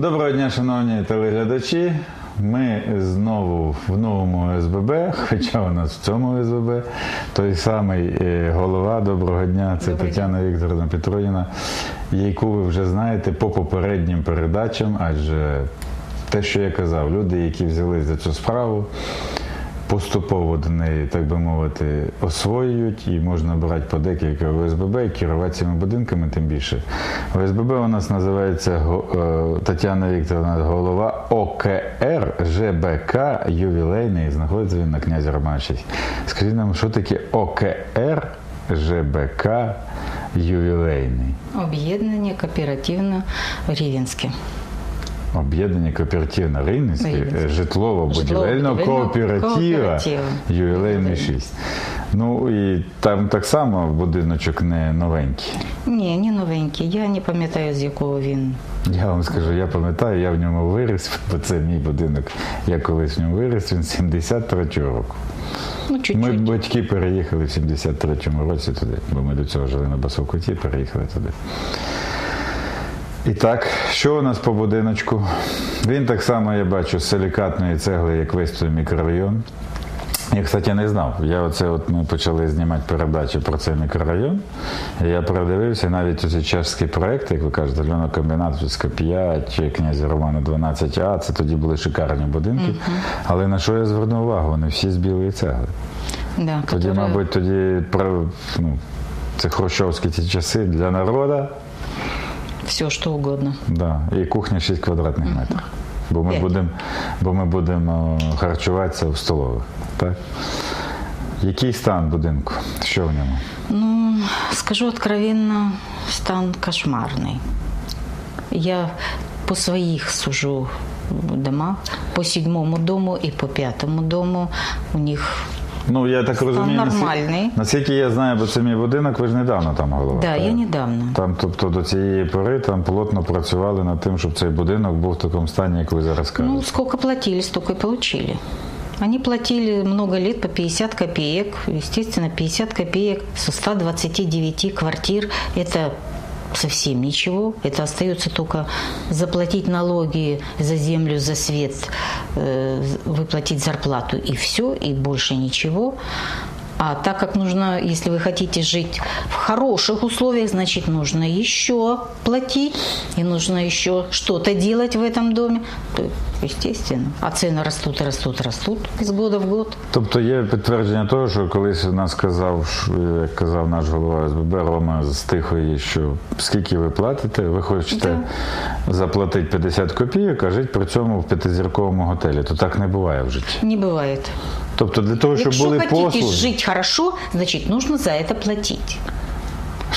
Доброго дня, шановні телеглядачі. Ми знову в новому СББ, хоча у нас в цьому СББ той самий е, голова. Доброго дня, це Добрий Тетяна Вікторовна Петроніна, яку ви вже знаєте по попереднім передачам, адже те, що я казав, люди, які взялись за цю справу, поступово до неї, так би мовити, освоюють і можна брати по декілька ОСББ і керувати цими будинками, тим більше. ОСББ у нас називається е, Тетяна Вікторовна, голова ОКР ЖБК ювілейний. Знаходиться він на князі Романа 6. Скажіть нам, що таке ОКР ЖБК ювілейний? Об'єднання кооперативно Рівенське. Об'єднання кооперативно Рівненське Рівненське. житлово-будівельного кооператива ювілейний 6. Ну і там так само будиночок не новенький. Ні, не новенький. Я не пам'ятаю, з якого він. Я вам скажу, я пам'ятаю, я в ньому виріс, бо це мій будинок. Я колись в ньому виріс, він 73-го року. Ну, Ми чуть-чуть. батьки переїхали в 73-му році туди, бо ми до цього жили на Басовкуті, переїхали туди. І так, що у нас по будиночку? Він так само, я бачу, з силікатної цегли, як весь той мікрорайон. Я, кстати, не знав. Я оце от ми почали знімати передачі про цей мікрорайон. І я передивився навіть оці чешські проекти, як ви кажете, льонокомбінат 5 чи князі Романа 12А. Це тоді були шикарні будинки. Але на що я звернув увагу? Вони всі з білої цегли. Да, Тоді, мабуть, тоді ну, це хрущовські ті часи для народу, Все, что угодно. да, і кухня 6 квадратних метрів. Бо ми будемо бо ми будемо харчуватися в столових. Так? Який стан будинку? Що в ньому? Ну, скажу откровенно, стан кошмарный. Я по своих сужу дома, по седьмому дому и по пятому дому. У них Ну, я так розумію, нормальний. наскільки я знаю, бо це мій будинок, ви ж недавно там голова. Да, я недавно. Там, тобто до цієї пори там плотно працювали над тим, щоб цей будинок був в такому стані, як ви зараз кажете. Ну, сколько платили, столько и получили. Они платили много лет по 50 копеек. Естественно, 50 копеек со 129 квартир – это совсем ничего. Это остается только заплатить налоги за землю, за свет, э, выплатить зарплату и все, и больше ничего. А так как нужно, если вы хотите жить в хороших условиях, значит нужно еще платить и нужно еще что-то делать в этом доме, то естественно. А цены растут, и растут, растут из года в год. Тобто є підтвердження того, що колись у нас казав, що, як казав наш голова СББ Рома з Тихої, що скільки ви платите, ви хочете заплатити 50 копійок, а жити при цьому в п'ятизірковому готелі. То так не буває в житті. Не бывает. Тобто для того, щоб Якщо були послуги, жити хорошо, значить, нужно за это платить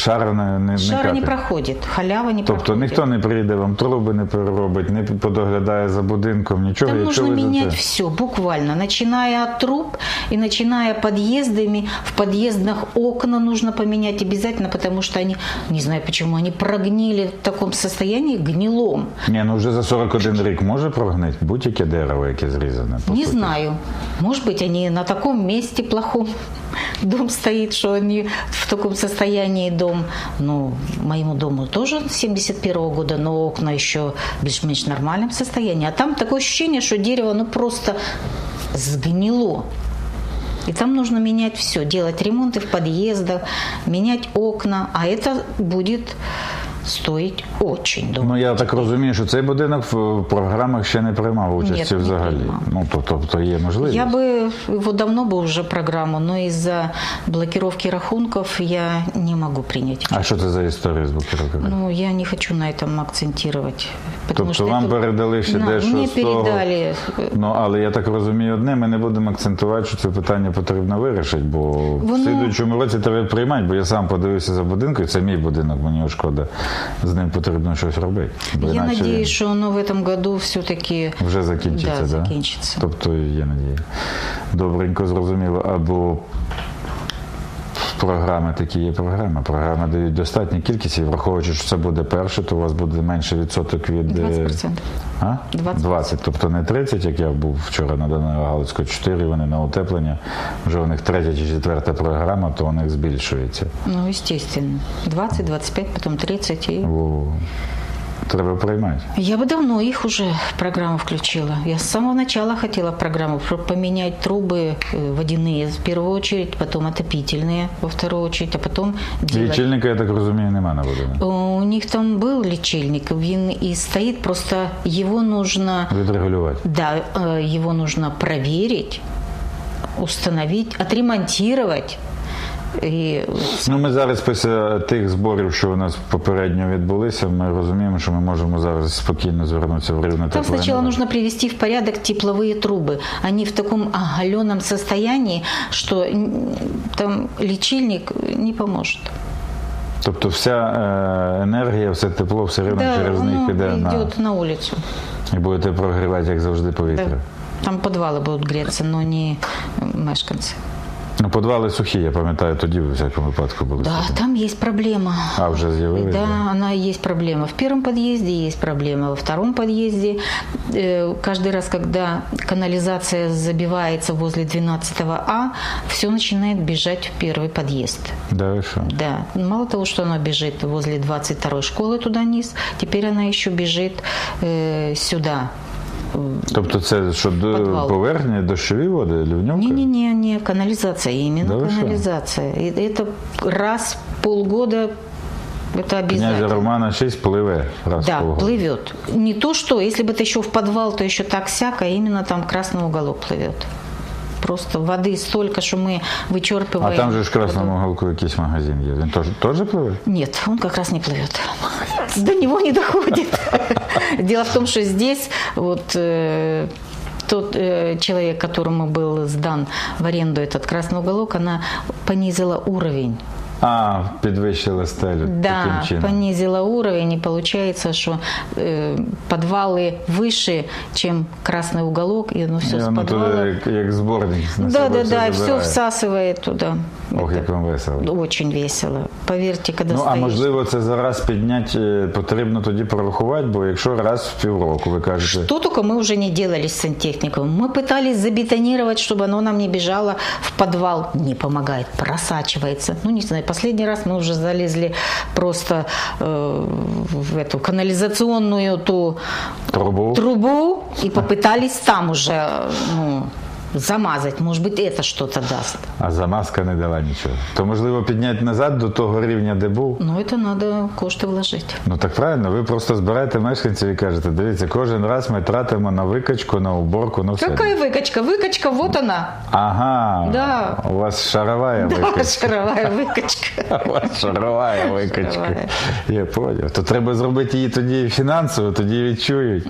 шара не, не, не Шара не катить. проходит, халява не Тобто проходит. ніхто не прийде вам труби не переробить, не подоглядає за будинком, нічого. Там якщо нужно ви за менять це- все, буквально, начиная от труб и начиная подъездами. В подъездных окна нужно поменять обязательно, потому что они, не знаю почему, они прогнили в таком состоянии гнилом. Ні, ну вже за 41 рік може прогнити будь-яке дерево, яке зрізане. по Не суті. знаю. Может быть, они на таком месте плохом. Дом стоит, что они в таком состоянии дом. Ну, моему дому тоже 71 года, но окна еще в більш-менш нормальном состоянии. А там такое ощущение, что дерево ну просто сгнило. И там нужно менять все, делать ремонты в подъездах, менять окна, а это будет стоить очень дорого. Ну я так розумію, що цей будинок в програмах ще не приймав участі Ні, не взагалі. приймав. Ну то, тобто є можливість. Я бы его давно бы уже программу, но из-за блокировки рахунков я не могу принять. А що це за історія з блокировкою? Ну, я не хочу на этом акцентировать. Потому Тобто что вам это- передали ще Да, дещо Мне з того. передали. Ну але я так розумію, одне ми не будемо акцентувати, що це питання потрібно вирішити, бо в Воно- слідуючому році треба приймати, бо я сам подивився за будинком, і це мій будинок, мені його шкода. З ним потрібно щось робити. Бо Я іначе він... що воно в цьому году все-таки вже закінчиться, да, да? закінчиться. Тобто є надія. Добренько зрозуміло. Або програми такі є програми. Програми дають достатню кількість, і враховуючи, що це буде перше, то у вас буде менше відсоток від. е, 20%. А? 20. 20. Тобто не 30, як я був вчора на Данила Галицьку, 4 вони на утеплення. Вже у них третя чи четверта програма, то у них збільшується. Ну, звісно. 20, 25, потім 30. і. О, Треба приймати. Я бы давно их уже в программу включила. Я с самого начала хотела программу, чтобы поменять трубы э, водяные в первую очередь, потом отопительные во вторую очередь, а потом делать Лічильника, я так розумію, нема на будинку. У них там был лечильник, він и стоит, просто его нужно, Відрегулювати. да, э, его нужно проверить, установить, отремонтировать. И Ну, ми зараз після тих зборів, що у нас попередньо відбулися, ми розуміємо, що ми можемо зараз спокійно звернутися в рівне там сначала теплоенерго. нужно привести в порядок тепловые трубы. Они в таком оголенном состоянии, что м, там лечильник не поможет. Тобто вся е, енергія, все тепло, все рівно Да, через них оно піде на идет на улицу. і будете прогрівати, як завжди, Да. повітря. Там подвалы будут греться, но не э, мешканцы. Ну, подвали сухі, я пам'ятаю, тоді в всякому випадку були. Да, сухі. там есть проблема. А вже з'явилися? Да, она есть проблема. В первом подъезде есть проблема, во втором подъезде. э, Каждый раз, когда канализация забивается возле 12А, все начинает бежать в первый подъезд. Да, ви що? Да, мало того, что она бежит возле 22 школы туда вниз, теперь она еще бежит э, сюда. Тобто це що до Подвал. поверхні дощові води, лівньовка? Не-не-не, не канализация, именно Да вы что? канализация. И Это раз в полгода, это обязательно. Князя Романа 6 пливе раз Да, в полгода. плывет. Не то, что если бы это еще в подвал, то еще так сяко, а именно там красный уголок плывет. Просто воды столько, что мы вычерпываем. А там же ж в красному уголку якийсь магазин є. Він теж, теж пливе? Нет, он как раз не плывет. До него не доходит. Дело в том, что здесь вот э, тот э, человек, которому был сдан в аренду этот красный уголок, она понизила уровень. А, підвищили стелю Да, таким чином. понизила уровень, и получается, что э, подвалы выше, чем красный уголок, и оно все І с воно туди подвала. як, як зборник на Да, себе да, да, все забирає. всасывает туда. Ох, як вам весело. Очень весело. Поверьте, когда Ну, а стоишь. можливо, це зараз підняти е, потрібно тоді прорахувати, бо якщо раз в півроку ви кажете, Что только мы уже не делали с сантехником. Мы пытались забетонировать, чтобы оно нам не бежало в подвал. Не помогает, просачивается. Ну, не знаю, последний раз мы уже залезли просто э, в эту канализационную ту трубу, трубу и попытались там уже ну, замазать. Может быть, это что-то даст. а замазка не дала нічого. То можливо підняти назад до того рівня, де був. Но это надо кошты вложить. Ну так правильно, ви просто збираєте мешканців і кажете, дивіться, кожен раз ми тратимо на викачку, на уборку, на все. Какая выкачка? Выкачка, вот она. Ага, Да. у вас шаровая Да, викачка. шаровая выкачка. У вас шаровая викачка. Шаровая. Я поняв. То треба зробити її тоді фінансово, тоді відчують.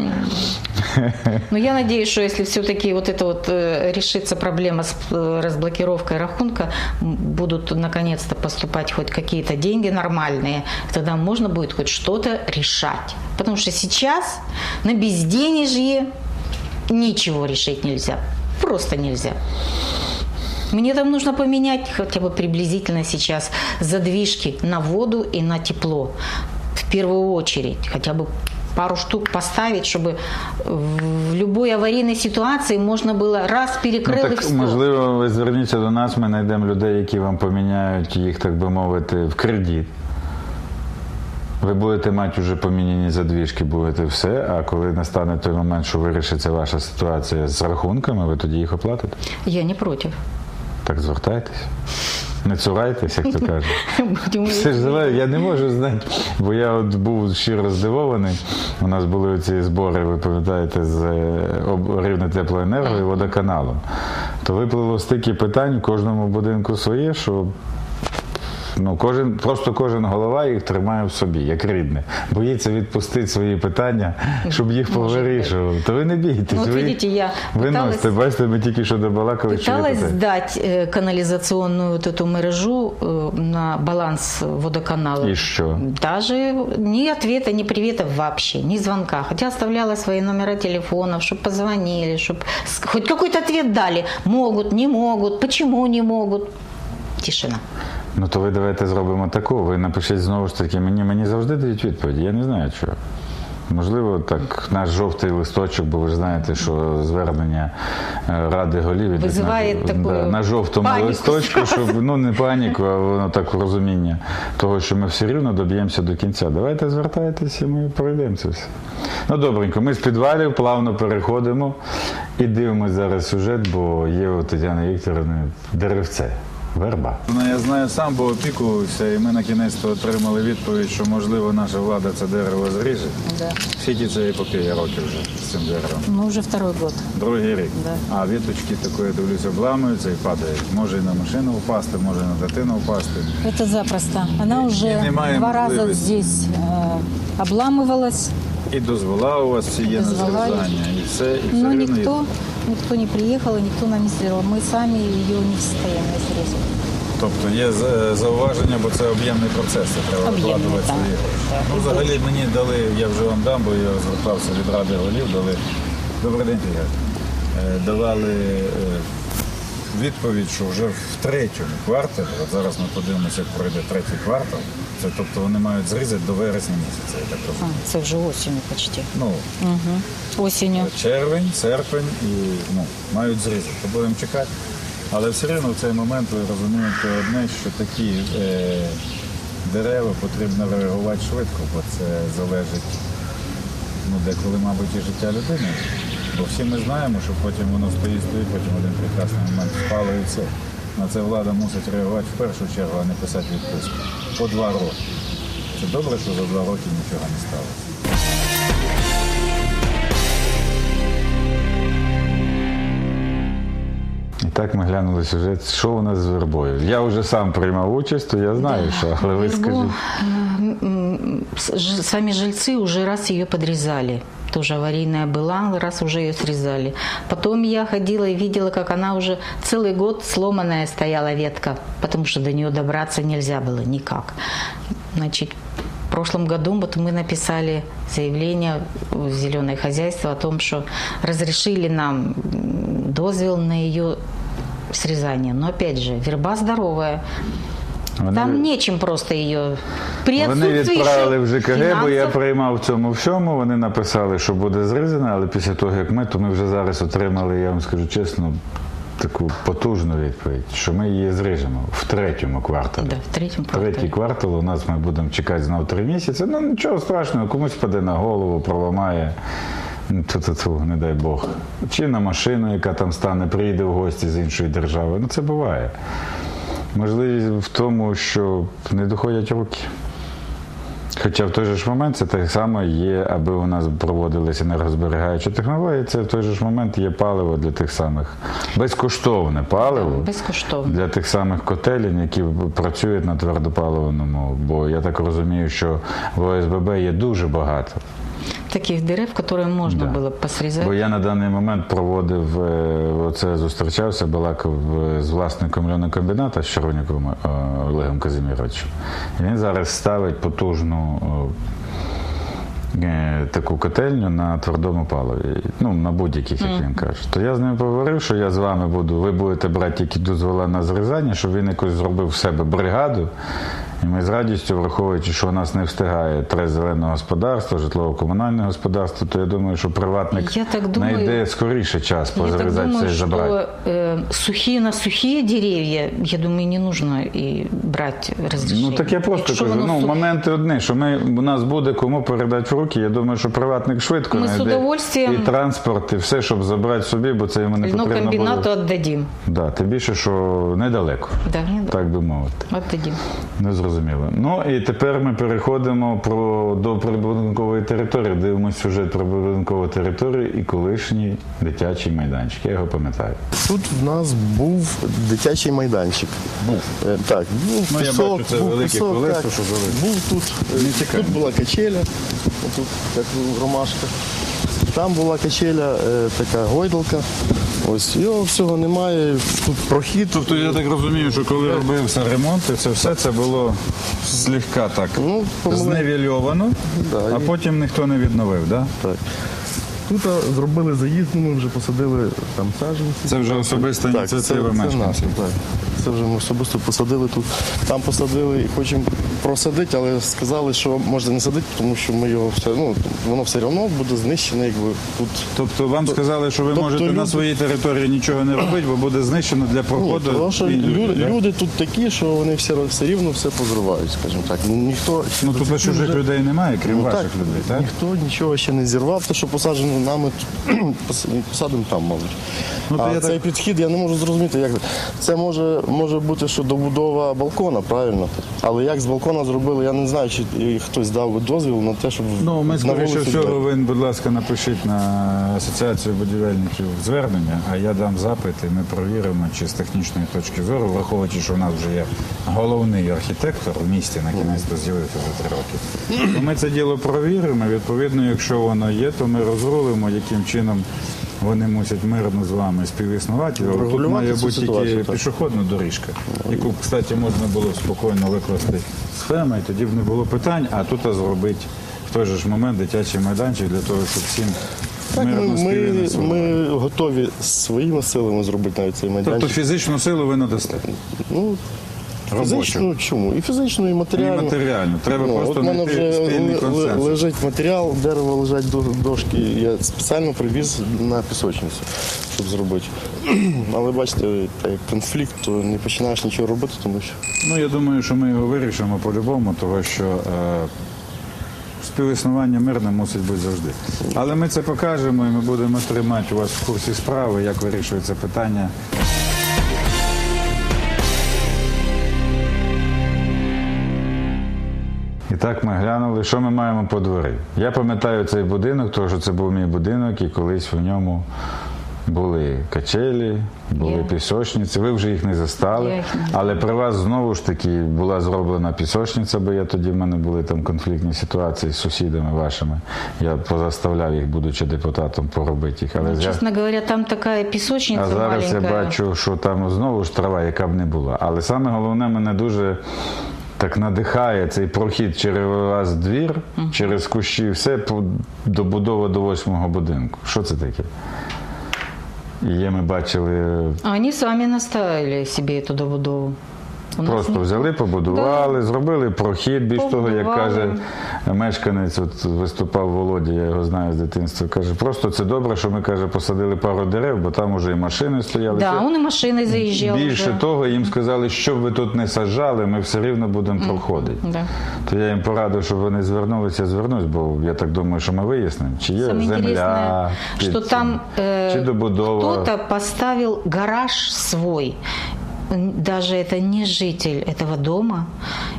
Но я надеюсь, что если все-таки вот это вот э, решится проблема с э, разблокировкой рахунка, будут наконец-то поступать хоть какие-то деньги нормальные, тогда можно будет хоть что-то решать. Потому что сейчас на безденежье ничего решить нельзя. Просто нельзя. Мне там нужно поменять хотя бы приблизительно сейчас задвижки на воду и на тепло. В первую очередь. Хотя бы пару штук поставить, чтобы в любой аварийной ситуации можно было раз Ну, перекрыл и так, все. можливо, ви зверніться до нас, ми знайдемо людей, які вам поміняють їх, так би мовити, в кредит. Ви будете мати вже поміняні задвіжки, будете все, а коли настане той момент, що вирішиться ваша ситуація з рахунками, ви тоді їх оплатите. Я не против. Так звертайтесь. Не цурайтесь, як то кажуть. Все ж залежить, я не можу знати, бо я от був щиро здивований. У нас були ці збори, ви пам'ятаєте, з е, рівне теплоенерго і водоканалом. То виплило стільки питань в кожному будинку своє, що ну, кожен, просто кожен голова їх тримає в собі, як рідне. Боїться відпустити свої питання, щоб їх Може повирішували. То ви не бійтесь. Ну, от ви їх видите, я виносите. пыталась- Бачите, ми тільки що добалакали, що ви Пыталась питаєте. сдать э, канализационную вот эту мережу э, на баланс водоканала. І що? Даже ни ответа, ни привета вообще, ни звонка. Хотя оставляла свои номера телефонов, чтобы позвонили, чтобы хоть какой-то ответ дали. Могут, не могут, почему не могут. Тишина. Ну то ви давайте зробимо таку. Ви напишіть знову ж таки, мені мені завжди дають відповіді. Я не знаю чого. Можливо, так наш жовтий листочок, бо ви ж знаєте, що звернення е, Ради голів Визиває на, таку да, на жовтому паніку листочку, щоб ну не паніку, а воно так розуміння того, що ми все рівно доб'ємося до кінця. Давайте звертайтеся, ми пройдемо це все. Ну добренько, ми з підвалів плавно переходимо і дивимося зараз сюжет, бо є у Тетяни Вікторівни деревце Верба. Ну, я знаю сам, бо опікувався, і ми на кінець отримали відповідь, що можливо наша влада це дерево зріже. Да. Скільки це епопея років вже з цим деревом? Ну, уже второй год. Другий рік. Да. А віточки такої, дивлюсь, обламуються і падають. Може і на машину впасти, може і на дитину впасти. Это запросто. Она уже и немає два раза можливості. здесь э, обламывалась, І дозвола у вас є на зрізання, і все, і все но рівно никто, є. никто не приехал и никто нам не сделал. Мы сами ее не в состоянии срезать. Тобто є за- зауваження, бо це об'ємний процес, це треба Об'ємний, вкладувати так. свої. Так. Ну, взагалі мені дали, я вже вам дам, бо я звертався від ради голів, дали. Добрий день, Ігор. Е, Давали е, відповідь, що вже в третьому кварталі, от зараз ми подивимося, як пройде третій квартал. Це тобто вони мають зрізати до вересня місяця, я так А, розумію. це вже осенью почти. Ну, Угу. Осенью. червень, серпень і ну, мають зрізати. То будемо чекати. Але все одно в цей момент ви розумієте одне, що такі е, дерева потрібно реагувати швидко, бо це залежить ну, деколи, мабуть, і життя людини. Бо всі ми знаємо, що потім воно стоїть, стоїть, потім один прекрасний момент впало і все. На це влада мусить реагувати в першу чергу, а не писати відписку. По два роки. Це добре, що за два роки нічого не сталося. І так ми глянули сюжет, що у нас з вербою. Я вже сам приймав участь, то я знаю, що, але ви Вербу, скажіть. Сами жильцы уже раз ее подрезали. Тоже аварийная была, раз уже ее срезали. Потом я ходила и видела, как она уже целый год сломанная стояла ветка, потому что до нее добраться нельзя было никак. Значит, в прошлом году вот мы написали заявление в зеленое хозяйство о том, что разрешили нам дозвел на ее срезание. Но опять же, верба здоровая. Вони- Там нечем просто ее при Вони відправили в ЖКГ, бо я приймав в цьому всьому. Вони написали, що буде зрізано, але після того, як ми, то ми вже зараз отримали, я вам скажу чесно, таку потужну відповідь, що ми її зріжемо в третьому кварталі. Да, в третьем Третій квартал у нас ми будемо чекати знов три місяці. Ну нічого страшного, комусь паде на голову, проламає. Ту-ту-ту, не дай Бог. Чи на машину, яка там стане, приїде в гості з іншої держави. Ну це буває. Можливість в тому, що не доходять руки. Хоча в той же ж момент це так само є, аби у нас проводилися енергозберігаючі технології, це в той же ж момент є паливо для тих самих безкоштовне паливо Безкоштовно. для тих самих котелень, які працюють на твердопаливному. Бо я так розумію, що в ОСББ є дуже багато. Таких дерев, которые можно Да. было посрезать. Бо я на даний момент проводив е, оце, зустрічався, балакав е, з власником льонокомбіната з Червоніковим е, Олегом Казиміровичем. І він зараз ставить потужну таку котельню на твердому паливі. Ну, на будь-яких, як він каже. То я з ним поговорив, що я з вами буду, ви будете брати тільки дозвола на зрізання, щоб він якось зробив в себе бригаду. І ми з радістю, враховуючи, що у нас не встигає три зеленого господарства, житлово-комунальне господарство, то я думаю, що приватник Я так думаю- знайде скоріше час думаю, і забрати. э, сухие на сухие деревья, я думаю, не нужно и брать разрешение. Ну так я просто Якщо кажу, ну су- моменти одні, що ми у нас буде кому передати в руки. Я думаю, що приватник швидко Ми знайде удовольствием- і транспорт, і все, щоб забрати собі, бо це йому не потрібно Льнокомбинату було. отдадим. Да, тим більше, що недалеко, Да, не- так би мовити. отдадим. Не зрозуміло. Ну і тепер ми переходимо про до прибудинкової території. Дивимося сюжет про прибудинкову територію і колишній дитячий майданчик. Я його пам'ятаю. Тут в нас був дитячий майданчик. Був. Так, був Ну, я бачу, це був велике пісок, колесо, так. що. Був тут. е, Тут була качеля, тут як ромашка. Там була качеля, е, така гойдалка. Ось його всього немає. Тут прохід. Тобто я так розумію, що коли робився ремонт, і це все це було слегка так Ну, зневільовано, Да, а і- потім ніхто не відновив, да? Так. Тут а, зробили заїзд, ну, ми вже посадили там саджанці. Це вже особиста це, ініціатива мешканців. так. Це вже ми особисто посадили тут. Там посадили і хочемо просадити, але сказали, що можна не садити, тому що ми його все, ну, воно все одно буде знищене, якби тут. Тобто вам сказали, що ви тобто можете на своїй території нічого не робити, бо буде знищено для проходу. тому що люди, да? люди тут такі, що вони все, все рівно все позривають, скажімо так. Ніхто Ну тут чужих людей немає, крім Ну, ваших так, людей, так? Ніхто нічого ще не зірвав, те, що посаджено нами, посадимо там, мабуть. Ну, то а я цей так- підхід я не можу зрозуміти, як це може, може бути, що добудова балкона, правильно? Але як з балкона зробили, я не знаю, чи і хтось дав би дозвіл на те, щоб Ну, ми на скоріше всього, ви, будь ласка, напишіть на асоціацію будівельників звернення, а я дам запит і ми провіримо, чи з технічної точки зору, враховуючи, що в нас вже є головний архітектор в місті, на кінець то з'явився за три роки. То ми це діло провіримо. Відповідно, якщо воно є, то ми розрулимо, яким чином. Вони мусять мирно з вами співіснувати. Тут має бути тільки пішохідна доріжка, яку, кстати, можна було спокійно викласти схеми, і тоді б не було питань, а тут зробити в той же ж момент дитячий майданчик для того, щоб всім Так, ми, мирно ми, ми готові своїми силами зробити навіть цей Тобто фізичну силу ви надасте. Ну. Фізично чому? І фізично, і І матеріально. матеріально. Треба Ну, просто от мене вже спільний консенсус. лежить матеріал, дерево лежать до- дошки. Я спеціально привіз на пісочницю, щоб зробити. Але бачите, як конфлікт, то не починаєш нічого робити, тому що Ну, я думаю, що ми його вирішимо по-любому, тому що е, співіснування мирне мусить бути завжди. Але ми це покажемо і ми будемо тримати у вас в курсі справи, як вирішується питання. І так ми глянули, що ми маємо по дворі. Я пам'ятаю цей будинок, тому що це був мій будинок, і колись в ньому були качелі, були Є. пісочниці. Ви вже їх не застали. Не Але при вас знову ж таки була зроблена пісочниця, бо я тоді в мене були там конфліктні ситуації з сусідами вашими. Я позаставляв їх, будучи депутатом, поробити їх. Але Ну, я- говоря, там такая песочница а зараз я бачу, що там знову ж трава, яка б не була. Але саме головне мене дуже так надихає цей прохід через вас двір, через кущі, все добудова до восьмого будинку. Що це таке? Є, ми бачили, Они сами наставили себе эту добудову. У нас просто не- взяли, побудували, зробили прохід. Більш того, як Побудували. каже мешканець, от виступав Володя, я його знаю з дитинства. Каже, просто це добре, що ми каже, посадили пару дерев, бо там уже і машини стояли. Да, Це- он и заезжал Більше уже. того, їм сказали, що б ви тут не саджали, ми все рівно будемо проходити. Да. То я їм порадив, щоб вони звернулися, звернусь, бо я так думаю, що ми вияснимо, чи є Самое земля, интересное, під что цим, там э, чи добудова. кто-то поставил гараж свой. Даже это не житель этого дома.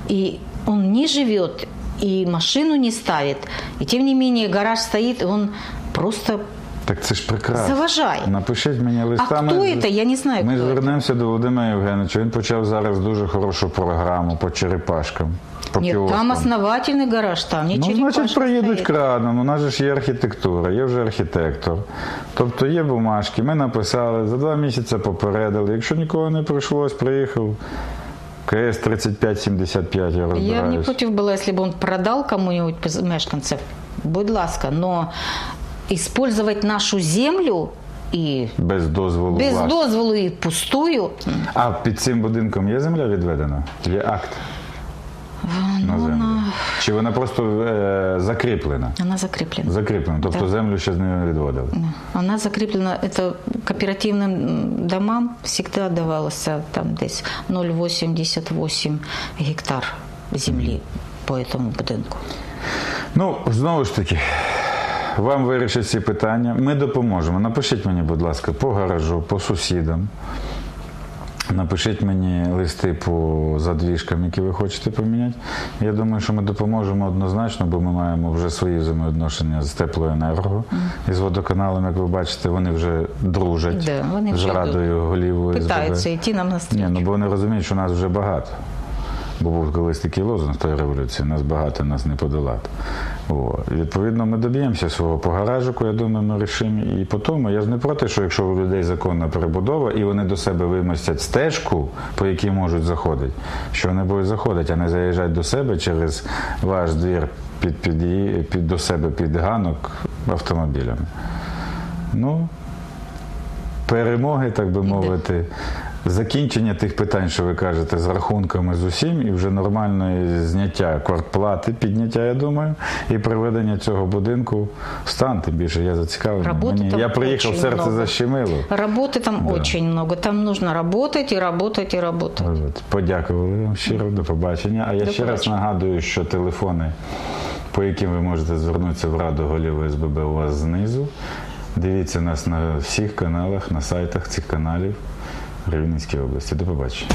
И он не живет, и машину не ставит. И тем не менее гараж стоит, и он просто Так це ж прекрасно. Заважай. Напишіть мені листами. хто це? Я не знаю, Ми хто звернемося до Володимира Євгеновича. Він почав зараз дуже хорошу програму по черепашкам По Нет, кіоскам. там основательный гараж, там не Ну, значить, черепашка приїдуть стоит. краном. У нас же ж є архітектура, є вже архітектор. Тобто є бумажки, ми написали, за два місяці попередили. Якщо нікого не прийшлось, приїхав. КС 3575, я Я б не розбираюсь. против была, если бы он продал кому-нибудь из мешканцев, будь ласка, но использовать нашу землю и Без дозволу без власти. дозволу и пустую, А під цим будинком є земля відведена? Є акт на землю? Чи вона просто е, закріплена? она закреплена. Закріплена, тобто Да. землю ще не відводили. Она закреплена, это кооперативным м, домам всегда давалося там десь 0,88 гектар земли по этому будинку. Ну, знову ж таки, вам вирішать ці питання. Ми допоможемо. Напишіть мені, будь ласка, по гаражу, по сусідам. Напишіть мені листи по задвіжкам, які ви хочете поміняти. Я думаю, що ми допоможемо однозначно, бо ми маємо вже свої взаємовідношення з теплоенерго і з водоканалом, як ви бачите, вони вже дружать Да, вони з радою голів Питаються, і ті нам Ні, ну бо вони розуміють, що нас вже багато. Бо був колись такий лозунг тої революції, нас багато, нас не подолати. О, відповідно, ми доб'ємося свого по гаражику, я думаю, ми рішимо. І по тому я ж не проти, що якщо у людей законна перебудова і вони до себе вимостять стежку, по якій можуть заходити, що вони будуть заходити, а не заїжджати до себе через ваш двір під, під, під, до себе під ганок автомобілями. Ну, перемоги, так би мовити, закінчення тих питань, що ви кажете, з рахунками з усім, і вже нормальне зняття квартплати, підняття, я думаю, і приведення цього будинку в стан. Тим більше я зацікавлений. Роботи Мені, там я приїхав, серце много. защемило. Работы там Да. очень много. Там нужно работать и работать и работать. От, Подякували вам щиро, до побачення. А я До ще раз нагадую, що телефони, по яким ви можете звернутися в Раду голів СББ, у вас знизу. Дивіться нас на всіх каналах, на сайтах цих каналів Рівненської області. До побачення.